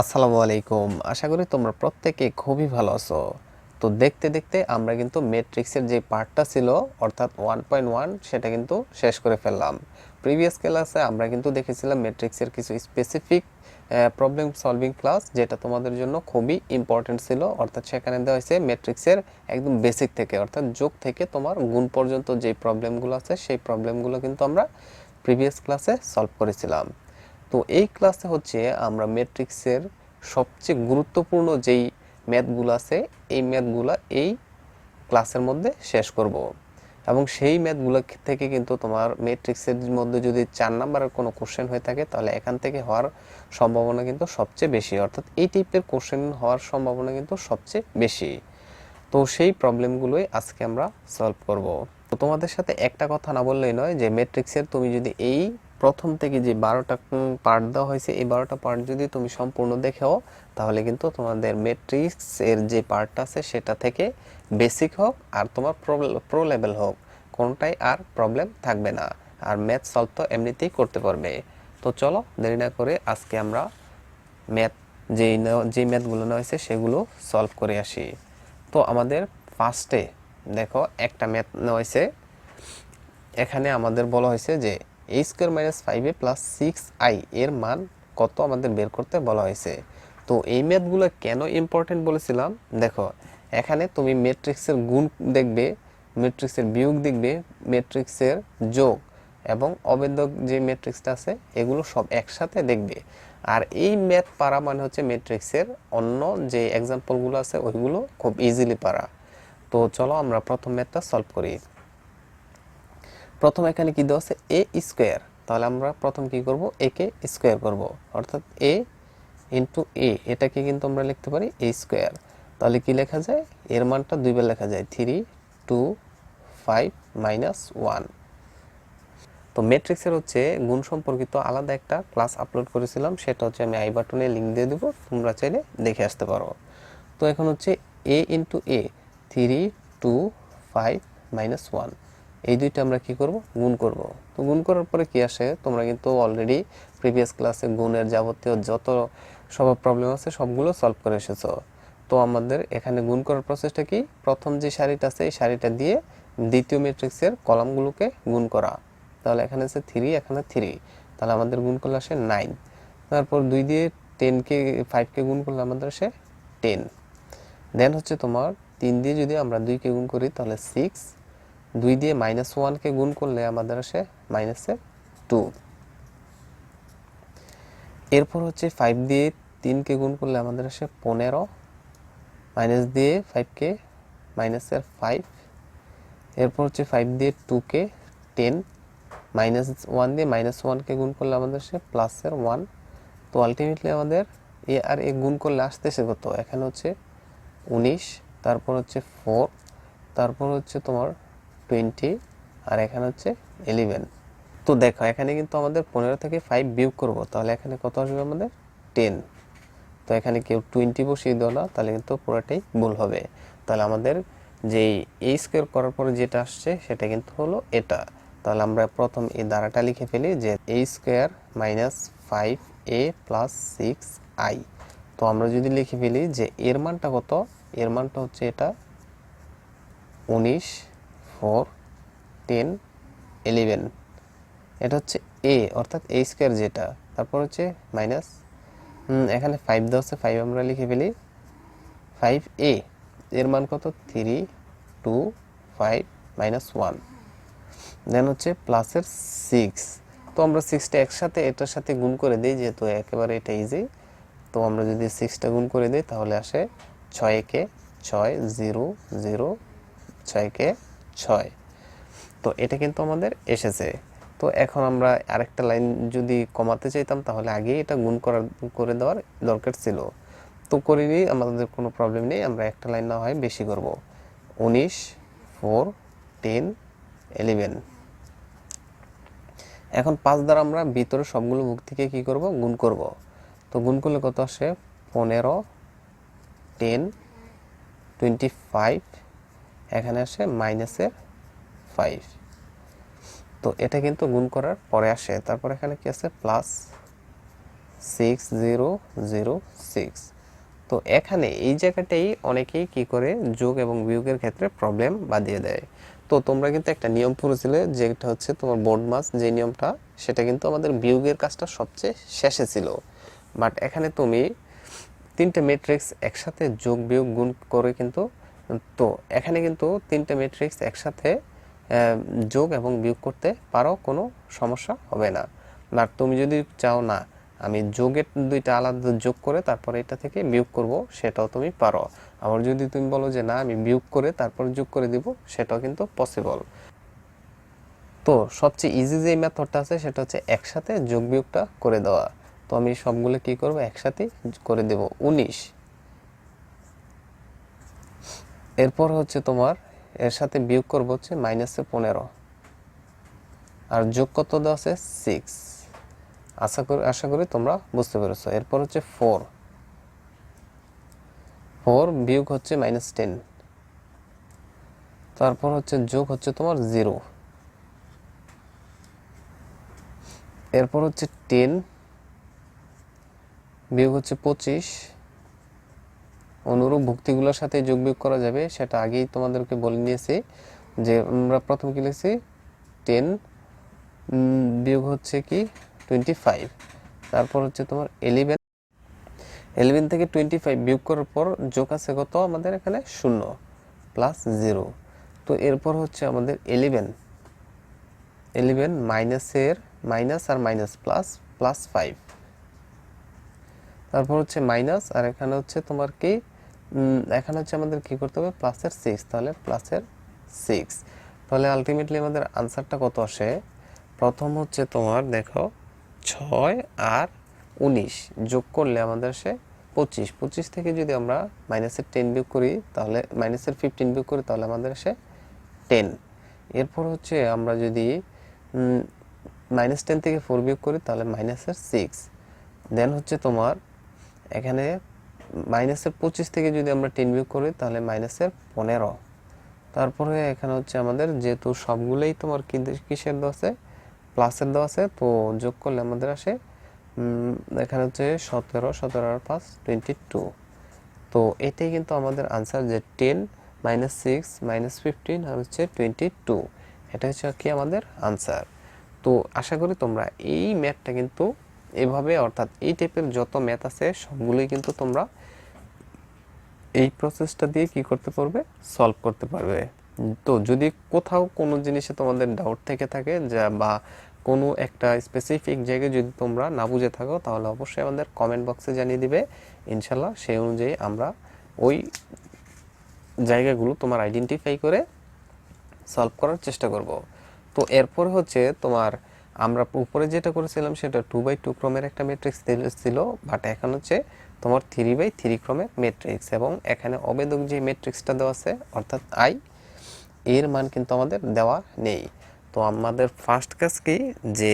আসসালামু আলাইকুম। আশা করি তোমরা প্রত্যেকে খুবই ভালো আছো। তো দেখতে দেখতে আমরা কিন্তু ম্যাট্রিক্সের যে পার্টটা ছিল, অর্থাৎ ওয়ান পয়েন্ট ওয়ান সেটা কিন্তু শেষ করে ফেললাম। প্রিভিয়াস ক্লাসে আমরা কিন্তু দেখেছিলাম ম্যাট্রিক্সের কিছু স্পেসিফিক প্রবলেম সলভিং ক্লাস যেটা তোমাদের জন্য খুবই ইম্পর্টেন্ট ছিল। অর্থাৎ সেখানে দেওয়া হয়েছে ম্যাট্রিক্সের একদম বেসিক থেকে, অর্থাৎ যোগ থেকে তোমার গুণ পর্যন্ত যে প্রবলেমগুলো আছে, সেই প্রবলেমগুলো কিন্তু আমরা প্রিভিয়াস ক্লাসে সলভ করেছিলাম। তো এই ক্লাসে হচ্ছে আমরা ম্যাট্রিক্সের সবচেয়ে গুরুত্বপূর্ণ যেই ম্যাথগুলো আছে, এই ম্যাথগুলো এই ক্লাসের মধ্যে শেষ করব। এবং সেই ম্যাথগুলো থেকে কিন্তু তোমার ম্যাট্রিক্সের মধ্যে যদি চার নাম্বারের কোনো কোশ্চেন হয়ে থাকে, তাহলে এখান থেকে হওয়ার সম্ভাবনা কিন্তু সবচেয়ে বেশি। অর্থাৎ এই টাইপের কোশ্চেন হওয়ার সম্ভাবনা কিন্তু সবচেয়ে বেশি। তো সেই প্রবলেমগুলোই আজকে আমরা সলভ করব। তো তোমাদের সাথে একটা কথা না বললেই নয় যে ম্যাট্রিক্সের তুমি যদি এই প্রথম থেকে যে বারোটা পার্ট দেওয়া হয়েছে, এই বারোটা পার্ট যদি তুমি সম্পূর্ণ দেখেও তাহলে কিন্তু তোমাদের ম্যাট্রিক্স এর যে পার্টটা আছে, সেটা থেকে বেসিক হোক আর তোমার প্রো লেভেল হোক, কোনটাই আর প্রবলেম থাকবে না। আর ম্যাথ সলভ তো এমনিতেই করতে পারবে। তো চলো, দেরি না করে আজকে আমরা ম্যাথ যেই নেওয়া- যে ম্যাথগুলো নেওয়া হয়েছে, সেগুলো সলভ করে আসি। তো আমাদের ফার্স্টে দেখো একটা ম্যাথ নেওয়া হয়েছে। এখানে আমাদের বলা হয়েছে যে A square minus five A plus six I এর মান কত আমাদের বের করতে বলা হয়েছে? তো এই ম্যাথগুলো কেন ইম্পর্টেন্ট বলেছিলাম? দেখো, এখানে তুমি ম্যাট্রিক্সের গুণ দেখবে ম্যাট্রিক্সের বিয়োগ দেখবে ম্যাট্রিক্সের যোগ এবং অবেদক যে ম্যাট্রিক্সটা আছে, এগুলো সব একসাথে দেখবে। আর এই ম্যাথ পারা মানে হচ্ছে ম্যাট্রিক্সের অন্য যে এক্সাম্পলগুলো আছে, ওইগুলো খুব ইজিলি পারা। তো চলো আমরা প্রথম ম্যাথটা সলভ করি। প্রথম এখানে কি দেওয়া আছে? এ স্কোয়ার তাহলে আমরা প্রথম কি করব? এ কে স্কোয়ার করব। অর্থাৎ এ ইন্টু এ এটাকে কিন্তু আমরা লিখতে পারি এ স্কোয়ার তাহলে কি লেখা যায়? এর মানটা দুইবার লেখা যায়। Three two five minus one তো ম্যাট্রিক্সের হচ্ছে গুণ সম্পর্কিত আলাদা একটা ক্লাস আপলোড করেছিলাম। সেটা হচ্ছে আমি আই বাটনে লিঙ্ক দিয়ে দেবো। তোমরা চাইলে দেখে আসতে পারো। তো এখন হচ্ছে A into A three two five minus one এই দুইটা আমরা কি করব? গুণ করব। তো গুণ করার পরে কি আসে? তোমরা কিন্তু অলরেডি প্রিভিয়াস ক্লাসে গুণের যাবতীয় যত সব প্রবলেম আছে সবগুলো সলভ করে এসেছ। তো আমাদের এখানে গুণ করার প্রসেসটা কি? প্রথম যে সারিটা আছে, এই সারিটা দিয়ে দ্বিতীয় ম্যাট্রিক্সের কলামগুলোকে গুণ করা। তাহলে এখানে আছে থ্রি এখানে থ্রি তাহলে আমাদের গুণ করলে আসে নাইন তারপর দুই দিয়ে টেনকে ফাইভকে গুণ করলে আমাদের আসে টেন দেন হচ্ছে তোমার তিন দিয়ে যদি আমরা দুইকে গুণ করি, তাহলে সিক্স দুই দিয়ে মাইনাস ওয়ানকে গুণ করলে আমাদের আসে মাইনাসে টু এরপর হচ্ছে ফাইভ দিয়ে তিনকে গুণ করলে আমাদের আসে পনেরো। মাইনাস দিয়ে ফাইভকে মাইনাসের ফাইভ এরপর হচ্ছে ফাইভ দিয়ে টুকে টেন মাইনাস ওয়ান দিয়ে মাইনাস ওয়ানকে গুণ করলে আমাদের আসে প্লাসের ওয়ান তো আলটিমেটলি আমাদের এ আর এ গুণ করলে আসতেছে কত? এখানে হচ্ছে উনিশ, তারপর হচ্ছে ফোর তারপর হচ্ছে তোমার টোয়েন্টি আর এখানে হচ্ছে ইলেভেন তো দেখো, এখানে কিন্তু আমাদের পনেরো থেকে ফাইভ বিয়োগ করব, তাহলে এখানে কত আসবে আমাদের? টেন তো এখানে কেউ টোয়েন্টি বসিয়ে দেওয়া না, তাহলে কিন্তু পুরোটাই ভুল হবে। তাহলে আমাদের যেই এ স্কোয়ার করার পরে যেটা আসছে, সেটা কিন্তু হলো এটা। তাহলে আমরা প্রথম এই দ্বারাটা লিখে ফেলি যে A square minus five A plus six I তো আমরা যদি লিখে ফেলি যে এর মানটা কত? এর মানটা হচ্ছে এটা, উনিশ। Four, ten, eleven. এটা হচ্ছে এ, অর্থাৎ এ স্কোয়ার যেটা। তারপর হচ্ছে মাইনাস এখানে ফাইভ দেওয়া ফাইভ আমরা লিখে ফেলি। ফাইভ এ এর মান কত? Three two five minus one then হচ্ছে প্লাসের সিক্স তো আমরা সিক্সটা একসাথে, এটার সাথে গুণ করে দিই, যেহেতু একেবারে এটা ইজি তো আমরা যদি সিক্সটা গুণ করে দিই, তাহলে আসে ছয় কে ছয় জিরো জিরো ছয় কে ছয়। তো এটা কিন্তু আমাদের এসেছে। তো এখন আমরা আরেকটা লাইন যদি কমাতে চাইতাম, তাহলে আগেই এটা গুণ করার, করে দেওয়ার দরকার ছিল। তো করিনি আমাদের কোনো প্রবলেম নেই, আমরা একটা লাইন না হয় বেশি করব। উনিশ ফোর টেন ইলেভেন এখন পাঁচ দ্বারা আমরা ভিতরে সবগুলো মুখ থেকে কী করব? গুণ করব। তো গুণ করলে কত আসে? পনেরো টেন টোয়েন্টি ফাইভ এখানে আসে মাইনাসের ফাইভ তো এটা কিন্তু গুণ করার পরে আসে। তারপর এখানে কি আছে? Plus six zero zero six তো এখানে এই জায়গাটাই অনেকেই কি করে? যোগ এবং বিয়োগের ক্ষেত্রে প্রবলেম বাদিয়ে দেয় তো তোমরা কিন্তু একটা নিয়ম পড়েছিলে যেটা হচ্ছে তোমার বোর্ড মাস যে নিয়মটা, সেটা কিন্তু আমাদের বিয়োগের কাজটা সবচেয়ে শেষে ছিল। বাট এখানে তুমি তিনটে ম্যাট্রিক্স একসাথে যোগ বিয়োগ গুণ করে কিন্তু তো এখানে কিন্তু তিনটে ম্যাট্রিক্স একসাথে যোগ এবং বিয়োগ করতে পারো, কোনো সমস্যা হবে না। আর তুমি যদি চাও না, আমি যোগের দুইটা আলাদা যোগ করে তারপরে এটা থেকে বিয়োগ করব, সেটাও তুমি পারো। আবার যদি তুমি বলো যে না, আমি বিয়োগ করে তারপর যোগ করে দিব, সেটাও কিন্তু পসিবল তো সবচেয়ে ইজি যে মেথডটা আছে, সেটা হচ্ছে একসাথে যোগ বিয়োগটা করে দেওয়া। তো আমি সবগুলো কি করব? একসাথে করে দেব। উনিশ। এরপর হচ্ছে তোমার, এর সাথে বিয়োগ করব হচ্ছে মাইনাসে পনেরো। আর যোগ কত দেওয়া আছে? সিক্স আশা করি আশা করি তোমরা বুঝতে পেরেছ। এরপর হচ্ছে ফোর ফোর বিয়োগ হচ্ছে মাইনাস টেন তারপর হচ্ছে যোগ হচ্ছে তোমার জিরো এরপর হচ্ছে টেন বিয়োগ হচ্ছে পঁচিশ। অনুরূপ ভুক্তিগুলোর সাথে যোগ বিয়োগ করা যাবে, সেটা আগেই তোমাদেরকে বলে নিয়েছি যে আমরা প্রথম কি লিখছি? টেন বিয়োগ হচ্ছে কি? Twenty five. তারপর হচ্ছে তোমার এলিভেন এলিভেন থেকে টোয়েন্টি ফাইভ বিয়োগ করার পর যোগ আছে কত? আমাদের এখানে শূন্য প্লাস জিরো তো এরপর হচ্ছে আমাদের এলিভেন এলিভেন মাইনাসের মাইনাস আর মাইনাস প্লাস প্লাস ফাইভ তারপর হচ্ছে মাইনাস আর এখানে হচ্ছে তোমার কি? এখানে হচ্ছে আমাদের কি করতে হবে? প্লাসের সিক্স তাহলে প্লাসের সিক্স তাহলে আলটিমেটলি আমাদের আনসারটা কত আসে? প্রথম হচ্ছে তোমার, দেখো, ছয় আর উনিশ। যোগ করলে আমাদের আসে পঁচিশ। পঁচিশ থেকে যদি আমরা মাইনাসের টেন বিয়োগ করি, তাহলে মাইনাসের ফিফটিন বিয়োগ করি, তাহলে আমাদের আসে টেন এরপর হচ্ছে আমরা যদি মাইনাস টেন থেকে ফোর বিয়োগ করি, তাহলে মাইনাসের সিক্স দেন হচ্ছে তোমার, এখানে মাইনাসের পঁচিশ থেকে যদি আমরা টেন বিয়োগ করি, তাহলে মাইনাসের পনেরো। তারপরে এখানে হচ্ছে আমাদের যেহেতু সবগুলোই তোমার কিসের দেওয়া আছে? প্লাসের দেওয়া আছে, তো যোগ করলে আমাদের আসে এখানে হচ্ছে সতেরো সতেরো আর পাঁচ, টোয়েন্টি টু। তো এটাই কিন্তু আমাদের আনসার যে ten minus six minus fifteen আর হচ্ছে টোয়েন্টি টু। এটা হচ্ছে কি আমাদের আনসার তো আশা করি তোমরা এই ম্যাথটা কিন্তু এভাবে, অর্থাৎ এই টাইপের যত ম্যাথ আছে, সবগুলোই কিন্তু তোমরা এই প্রসেসটা দিয়ে কি করতে পারবে? সলভ করতে পারবে। তো যদি কোথাও কোনো জিনিসে তোমাদের ডাউট থেকে থাকে যা বা কোনো একটা স্পেসিফিক জায়গায় যদি তোমরা না বুঝে থাকো, তাহলে অবশ্যই আমাদের কমেন্ট বক্সে জানিয়ে দিবে। ইনশাল্লাহ সেই অনুযায়ী আমরা ওই জায়গাগুলো তোমার আইডেন্টিফাই করে সলভ করার চেষ্টা করব। তো এরপর হচ্ছে তোমার আমরা উপরে যেটা করেছিলাম সেটা টু বাই টু ক্রমের একটা ম্যাট্রিক্স ছিল বাট এখন হচ্ছে তোমার থ্রি বাই থ্রি ক্রমে ম্যাট্রিক্স এবং এখানে অবেদক যে ম্যাট্রিক্সটা দেওয়া আছে, অর্থাৎ আই এর মান কিন্তু আমাদের দেওয়া নেই। তো আমাদের ফার্স্ট কাজ কি? যে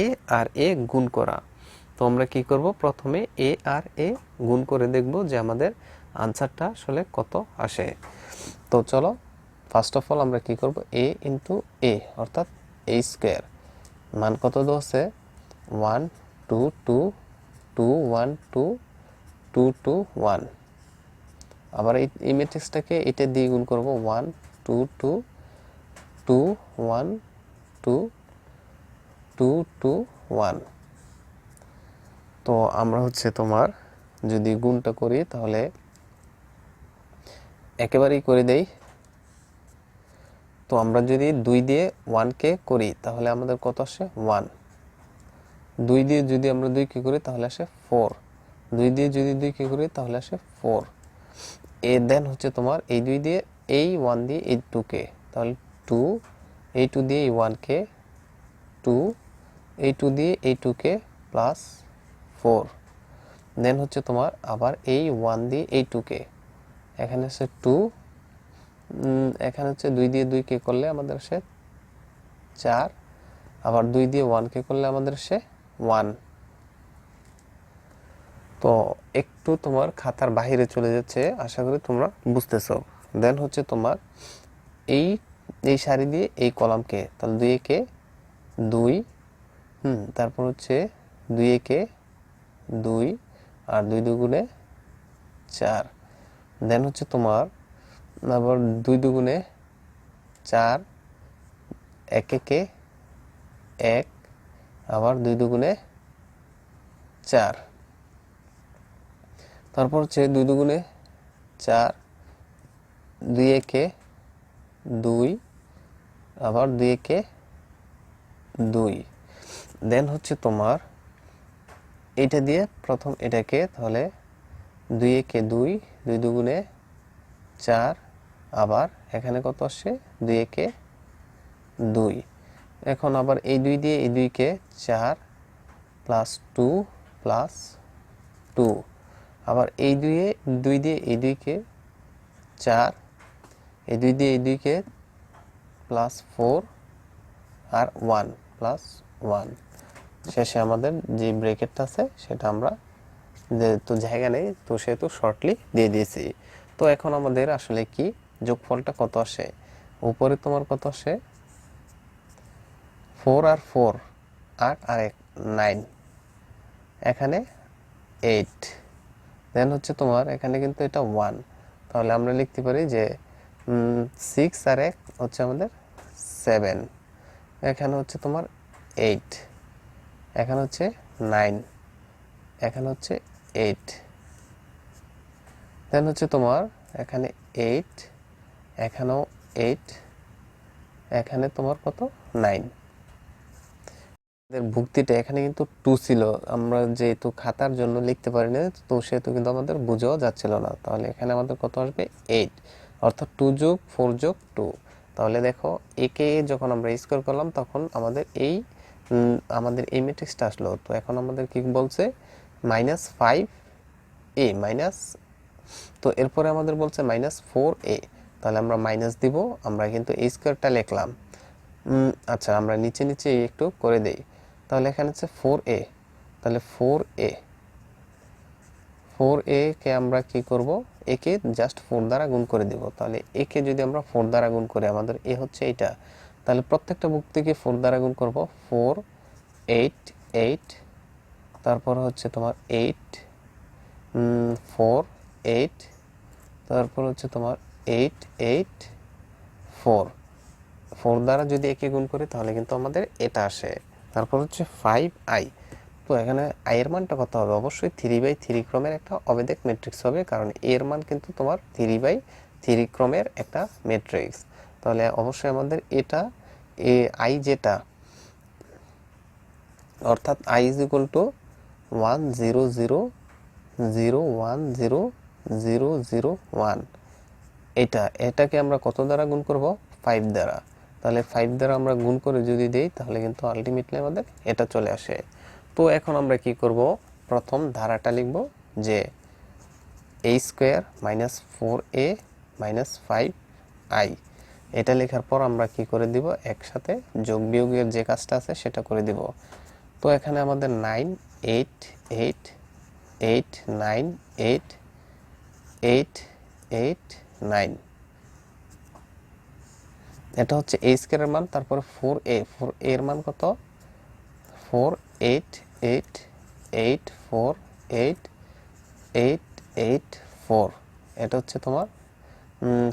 এ আর এ গুণ করা। তো আমরা কি করব? প্রথমে এ আর এ গুণ করে দেখব যে আমাদের আনসারটা আসলে কত আসে। তো চলো ফার্স্ট অফ অল আমরা কি করব? এ ইন্টু এ অর্থাৎ এ স্কোয়ার মান কত দেওয়া আছে? One two two two one two two two one আবার এই ম্যাট্রিক্সটাকে এটা দিয়ে গুণ করব one two two two one two two two one তো আমরা হচ্ছে তোমার যদি গুণটা করি তাহলে একেবারেই করে দেই। তো আমরা যদি দুই দিয়ে ওয়ানকে করি তাহলে আমাদের কত আসে? ওয়ান দুই দিয়ে যদি আমরা দুই কে করি, তাহলে আসে ফোর দুই দিয়ে যদি দুই কে করি, তাহলে আসে ফোর এ দেন হচ্ছে তোমার এই দুই দিয়ে এই ওয়ান দিয়ে এই টুকে তাহলে টু এই টু দিয়ে এই ওয়ানকে টু এই টু দিয়ে এই টুকে প্লাস ফোর দেন হচ্ছে তোমার আবার এই ওয়ান দিয়ে এই টুকে এখানে আছে টু এখানে হচ্ছে দুই দিয়ে দুই কে করলে আমাদের আসে চার। আবার দুই দিয়ে ওয়ান কে করলে আমাদের আসে ওয়ান তো একটু তোমার খাতার বাহিরে চলে যাচ্ছে, আশা করি তোমরা বুঝতেছো। দেন হচ্ছে তোমার এই এই সারি দিয়ে এই কলামকে তাহলে দুই একে দুই, হুম, তারপর হচ্ছে দুই একে দুই আর দুই দুগুণে চার। দেন হচ্ছে তোমার, আবার দুই দুগুণে চার, এক একে এক আবার দুই দুগুণে চার। তারপর হচ্ছে দুই দুগুণে চার, দুই একে দুই, আবার দুই একে দুই। দেন হচ্ছে তোমার এটা দিয়ে প্রথম এটাকে তাহলে দুই একে দুই দুই দুগুণে চার, আবার এখানে কত আসছে? দুই একে দুই। এখন আবার এই দুই দিয়ে এই দুইকে চার প্লাস টু প্লাস টু আবার এই দুইয়ে দুই দিয়ে এই দুইকে চার, এই দুই দিয়ে এই দুইকে প্লাস ফোর আর ওয়ান প্লাস ওয়ান শেষে আমাদের যে ব্রেকেটটা আছে, সেটা আমরা যেহেতু জায়গা নেই, তো সেহেতু শর্টলি দিয়ে দিয়েছি। তো এখন আমাদের আসলে কি, যোগফলটা কত আসে? উপরে তোমার কত আসে? ফোর আর ফোর আট আর এক নাইন। এখানে এইট। দেন হচ্ছে তোমার এখানে কিন্তু এটা ওয়ান তাহলে আমরা লিখতে পারি যে সিক্স আর এক হচ্ছে আমাদের সেভেন এখানে হচ্ছে তোমার এইট এখানে হচ্ছে নাইন এখানে হচ্ছে এইট দেন হচ্ছে তোমার এখানে এইট এখানেও এইট এখানে তোমার কত? নাইন আমাদের ভুক্তিটা এখানে কিন্তু টু ছিল। আমরা যেহেতু খাতার জন্য লিখতে পারি না তো সেহেতু কিন্তু আমাদের বুঝেও যাচ্ছিল না। তাহলে এখানে আমাদের কত আসবে? এইট অর্থাৎ টু যোগ ফোর যোগ টু তাহলে দেখো, একে যখন আমরা স্কোর করলাম, তখন আমাদের এই আমাদের এই ম্যাট্রিক্সটা আসলো। তো এখন আমাদের কি বলছে? মাইনাস ফাইভ এ মাইনাস তো এরপরে আমাদের বলছে মাইনাস ফোর এ তাহলে আমরা মাইনাস দিব, আমরা কিন্তু এই স্কোয়ারটা লিখলাম। আচ্ছা আমরা নিচে নিচে একটু করে দেই। তাহলে এখানে হচ্ছে ফোর এ তাহলে ফোর এ ফোর এ কে আমরা কি করব? একে জাস্ট ফোর দ্বারা গুণ করে দিব। তাহলে একে যদি আমরা ফোর দ্বারা গুণ করি, আমাদের এ হচ্ছে এইটা। তাহলে প্রত্যেকটা ভুক্তিকে ফোর দ্বারা গুণ করব? ফোর এইট এইট তারপর হচ্ছে তোমার এইট ফোর এইট তারপর হচ্ছে তোমার এইট এইট ফোর ফোর দ্বারা যদি একে গুণ করি, তাহলে কিন্তু আমাদের এটা আসে। তারপর হচ্ছে ফাইভ আই তো এখানে আই এর মানটা কত হবে? অবশ্যই থ্রি বাই থ্রি ক্রমের একটা অবেদেক ম্যাট্রিক্স হবে, কারণ এর মান কিন্তু তোমার থ্রি বাই থ্রি ক্রমের একটা ম্যাট্রিক্স তাহলে অবশ্যই আমাদের এটা এ আই যেটা, অর্থাৎ I is equal to one zero zero zero one zero zero zero one এটা, এটাকে আমরা কত দ্বারা গুণ করব? ফাইভ দ্বারা। তাহলে ফাইভ দ্বারা আমরা গুণ করে যদি দিই, তাহলে কিন্তু আলটিমেটলি আমাদের এটা চলে আসে। তো এখন আমরা কি করব? প্রথম ধারাটা লিখব যে A square minus four A minus five I এটা লেখার পর আমরা কি করে দিব? একসাথে যোগ বিয়োগের যে কাজটা আছে, সেটা করে দিব। তো এখানে আমাদের nine eight eight eight nine eight eight eight nine এটা হচ্ছে এ স্কোয়ারের মান, তারপরে ফোর এ ফোর এর মান কত? Four eight eight eight four eight eight eight four এটা হচ্ছে তোমার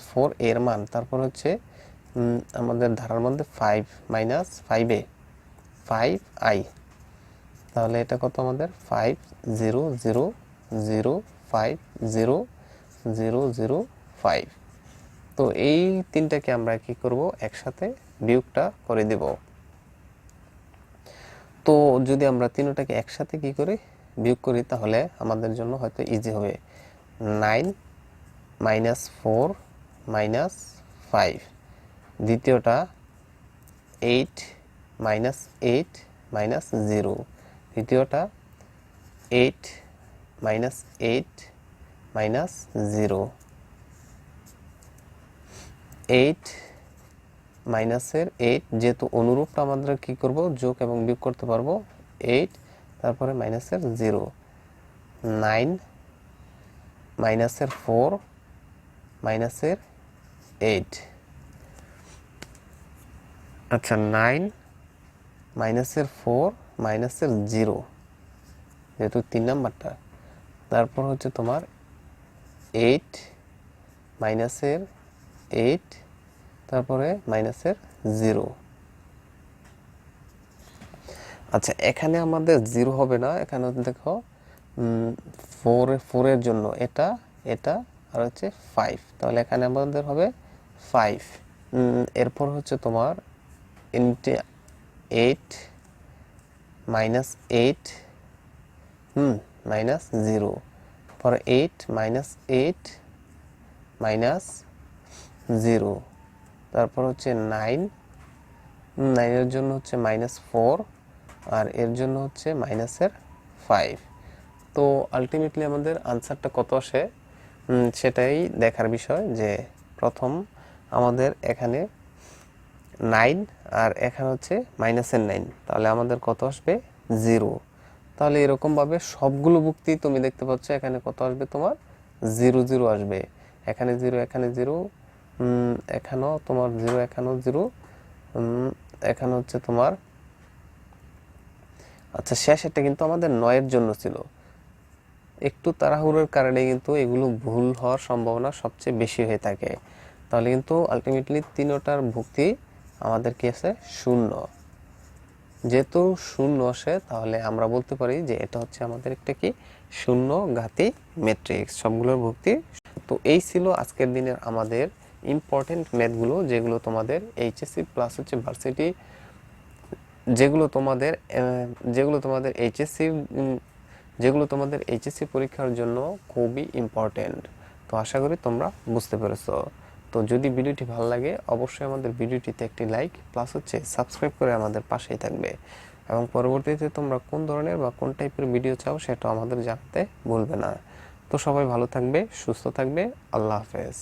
ফোর এর মান। তারপর হচ্ছে আমাদের ধারার মধ্যে five minus five A five I তাহলে এটা কত আমাদের? Five zero zero zero five zero zero zero five তো এই তিনটাকে আমরা কি করব? একসাথে বিয়োগটা করে দেব। তো যদি আমরা তিনটাকে একসাথে কি করি? বিয়োগ করি, তাহলে আমাদের জন্য হয়তো ইজি হবে। Nine minus four minus five. দ্বিতীয়টা eight minus eight minus zero. তৃতীয়টা eight minus eight minus zero. Eight মাইনাসের এইট যেহেতু অনুরূপটা আমাদের কি করব? যোগ এবং বিয়োগ করতে পারব এইট তারপরে মাইনাসের জিরো নাইন মাইনাসের ফোর মাইনাসের এইট আচ্ছা নাইন মাইনাসের ফোর মাইনাসের জিরো যেহেতু তিন নাম্বারটা। তারপর হচ্ছে তোমার এইট মাইনাসের এইট তারপরে মাইনাসের জিরো আচ্ছা এখানে আমাদের জিরো হবে না, এখানে দেখো ফোর ফোরের জন্য এটা এটা, আর হচ্ছে ফাইভ তাহলে এখানে আমাদের হবে ফাইভ এরপর হচ্ছে তোমার into eight minus eight hmm minus zero পর eight minus eight minus zero. তারপর হচ্ছে নাইন। নাইনের জন্য হচ্ছে মাইনাস ফোর আর এর জন্য হচ্ছে মাইনাসের ফাইভ। তো আলটিমেটলি আমাদের আনসারটা কত আসে? সেটাই দেখার বিষয় যে প্রথম আমাদের এখানে নাইন আর এখানে হচ্ছে মাইনাসের নাইন। তাহলে আমাদের কত আসবে? জিরো। তাহলে এরকমভাবে সবগুলো বুকতেই তুমি দেখতে পাচ্ছ, এখানে কত আসবে তোমার? জিরো জিরো আসবে। এখানে জিরো এখানে জিরো এখানেও তোমার জিরো এখানেও জিরো এখানে হচ্ছে তোমার আচ্ছা শেষেরটা কিন্তু আমাদের নয়ের জন্য ছিল। একটু তাড়াহুড়োর কারণে কিন্তু এগুলো ভুল হওয়ার সম্ভাবনা সবচেয়ে বেশি হয়ে থাকে। তাহলে কিন্তু আলটিমেটলি তিনোটার ভুক্তি আমাদের কি আছে? শূন্য। যেহেতু শূন্য আসে, তাহলে আমরা বলতে পারি যে এটা হচ্ছে আমাদের একটা কি? শূন্য ঘাতি ম্যাট্রিক্স সবগুলোর ভুক্তি। তো এই ছিল আজকের দিনের আমাদের ইম্পর্টেন্ট ম্যাথগুলো যেগুলো তোমাদের এইচএসসি প্লাস হচ্ছে ভার্সিটি যেগুলো তোমাদের যেগুলো তোমাদের এইচএসসি যেগুলো তোমাদের এইচএসসি পরীক্ষার জন্য খুবই ইম্পর্টেন্ট তো আশা করি তোমরা বুঝতে পেরেছ। তো যদি ভিডিওটি ভালো লাগে, অবশ্যই আমাদের ভিডিওটিতে একটি লাইক প্লাস হচ্ছে সাবস্ক্রাইব করে আমাদের পাশেই থাকবে। এবং পরবর্তীতে তোমরা কোন ধরনের বা কোন টাইপের ভিডিও চাও সেটা আমাদের জানাতে ভুলবে না। তো সবাই ভালো থাকবে, সুস্থ থাকবে, আল্লাহ হাফেজ।